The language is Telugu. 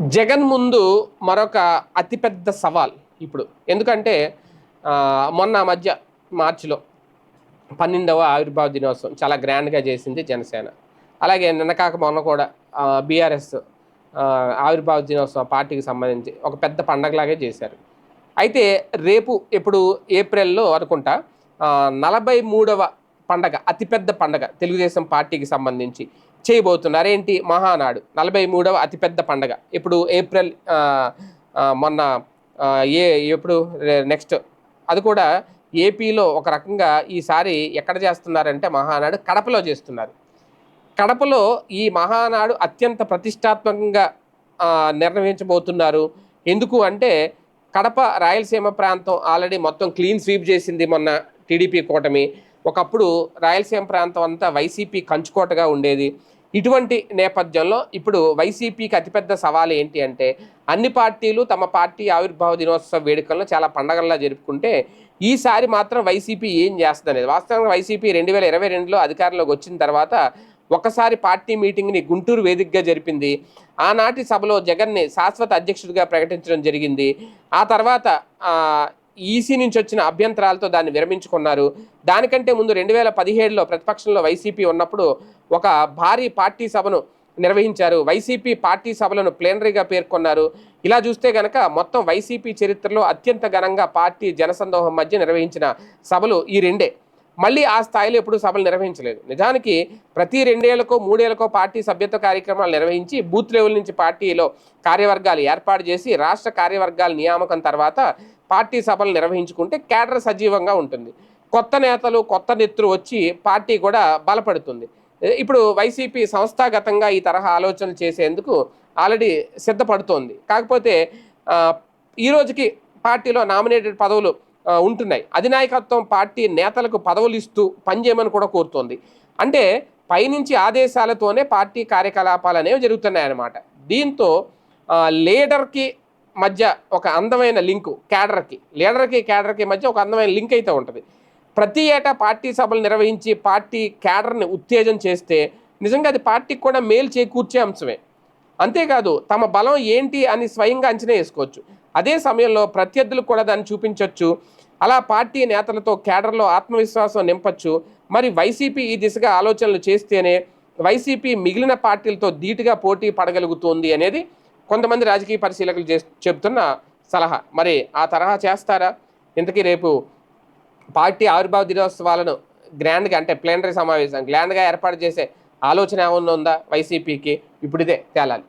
జగన్ ముందు మరొక అతిపెద్ద సవాల్ ఇప్పుడు. ఎందుకంటే మొన్న మధ్య మార్చిలో పన్నెండవ ఆవిర్భావ దినోత్సవం చాలా గ్రాండ్గా చేసింది జనసేన. అలాగే నిన్న కాక మొన్న కూడా బీఆర్ఎస్ ఆవిర్భావ దినోత్సవం పార్టీకి సంబంధించి ఒక పెద్ద పండగలాగే చేశారు. అయితే రేపు ఇప్పుడు ఏప్రిల్లో అనుకుంటా నలభై మూడవ పండగ అతిపెద్ద పండగ తెలుగుదేశం పార్టీకి సంబంధించి చేయబోతున్నారు ఏంటి మహానాడు? నలభై మూడవ అతిపెద్ద పండగ. ఇప్పుడు ఏప్రిల్ మొన్న ఏ ఎప్పుడు? నెక్స్ట్. అది కూడా ఏపీలో ఒక రకంగా ఈసారి ఎక్కడ చేస్తున్నారంటే మహానాడు కడపలో చేస్తున్నారు. కడపలో ఈ మహానాడు అత్యంత ప్రతిష్టాత్మకంగా నిర్వహించబోతున్నారు ఎందుకు అంటే కడప రాయలసీమ ప్రాంతం ఆల్రెడీ మొత్తం క్లీన్ స్వీప్ చేసింది మొన్న టీడీపీ కూటమి. ఒకప్పుడు రాయలసీమ ప్రాంతం అంతా వైసీపీ కంచుకోటగా ఉండేది. ఇటువంటి నేపథ్యంలో ఇప్పుడు వైసీపీకి అతిపెద్ద సవాల్ ఏంటి అంటే అన్ని పార్టీలు తమ పార్టీ ఆవిర్భావ దినోత్సవ వేడుకలను చాలా పండగల్లా జరుపుకుంటే ఈసారి మాత్రం వైసీపీ ఏం చేస్తుంది అనేది వాస్తవంగా వైసీపీ రెండు వేల ఇరవై రెండులో అధికారంలోకి వచ్చిన తర్వాత ఒకసారి పార్టీ మీటింగ్ని గుంటూరు వేదికగా జరిపింది. ఆనాటి సభలో జగన్ని శాశ్వత అధ్యక్షుడిగా ప్రకటించడం జరిగింది. ఆ తర్వాత ఈసీ నుంచి వచ్చిన అభ్యంతరాలతో దాన్ని విరమించుకున్నారు. దానికంటే ముందు రెండు వేల పదిహేడులో ప్రతిపక్షంలో వైసీపీ ఉన్నప్పుడు ఒక భారీ పార్టీ సభను నిర్వహించారు. వైసీపీ పార్టీ సభలను ప్లేనరీగా పేర్కొన్నారు. ఇలా చూస్తే గనక మొత్తం వైసీపీ చరిత్రలో అత్యంత ఘనంగా పార్టీ జనసందోహం మధ్య నిర్వహించిన సభలు ఈ రెండే. మళ్ళీ ఆ స్థాయిలో ఎప్పుడు సభలు నిర్వహించలేదు. నిజానికి ప్రతి రెండేళ్ళకో మూడేళ్ళకో పార్టీ సభ్యత్వ కార్యక్రమాలు నిర్వహించి బూత్ లెవెల్ నుంచి పార్టీలో కార్యవర్గాలు ఏర్పాటు చేసి రాష్ట్ర కార్యవర్గాల నియామకం తర్వాత పార్టీ సభలు నిర్వహించుకుంటే కేడర్ సజీవంగా ఉంటుంది. కొత్త నేతలు కొత్త నెత్తులు వచ్చి పార్టీ కూడా బలపడుతుంది. ఇప్పుడు వైసీపీ సంస్థాగతంగా ఈ తరహా ఆలోచనలు చేసేందుకు ఆల్రెడీ సిద్ధపడుతోంది. కాకపోతే ఈ రోజుకి పార్టీలో నామినేటెడ్ పదవులు ఉంటున్నాయి. అధినాయకత్వం పార్టీ నేతలకు పదవులు ఇస్తూ పనిచేయమని కూడా కోరుతోంది. అంటే పైనుంచి ఆదేశాలతోనే పార్టీ కార్యకలాపాలు అనేవి జరుగుతున్నాయన్నమాట. దీంతో లీడర్కి మధ్య ఒక అందమైన లింకు క్యాడర్కి లీడర్కి క్యాడర్కి మధ్య ఒక అందమైన లింక్ అయితే ఉంటుంది. ప్రతి ఏటా పార్టీ సభలు నిర్వహించి పార్టీ క్యాడర్ని ఉత్తేజం చేస్తే నిజంగా అది పార్టీకి కూడా మేలు చేకూర్చే అంశమే. అంతేకాదు తమ బలం ఏంటి అని స్వయంగా అంచనా వేసుకోవచ్చు. అదే సమయంలో ప్రత్యర్థులకు కూడా దాన్ని చూపించవచ్చు అలా పార్టీ నేతలతో క్యాడర్లో ఆత్మవిశ్వాసం నింపచ్చు. మరి వైసీపీ ఈ దిశగా ఆలోచనలు చేస్తేనే వైసీపీ మిగిలిన పార్టీలతో ధీటుగా పోటీ పడగలుగుతోంది అనేది కొంతమంది రాజకీయ పరిశీలకులు చే చెబుతున్న సలహా. మరి ఆ తరహా చేస్తారా? ఇంతకీ రేపు పార్టీ ఆవిర్భావ దినోత్సవాలను గ్రాండ్గా అంటే ప్లేనరీ సమావేశం గ్రాండ్గా ఏర్పాటు చేసే ఆలోచన ఏమన్నా ఉందా వైసీపీకి? ఇప్పుడిదే తేలాలి.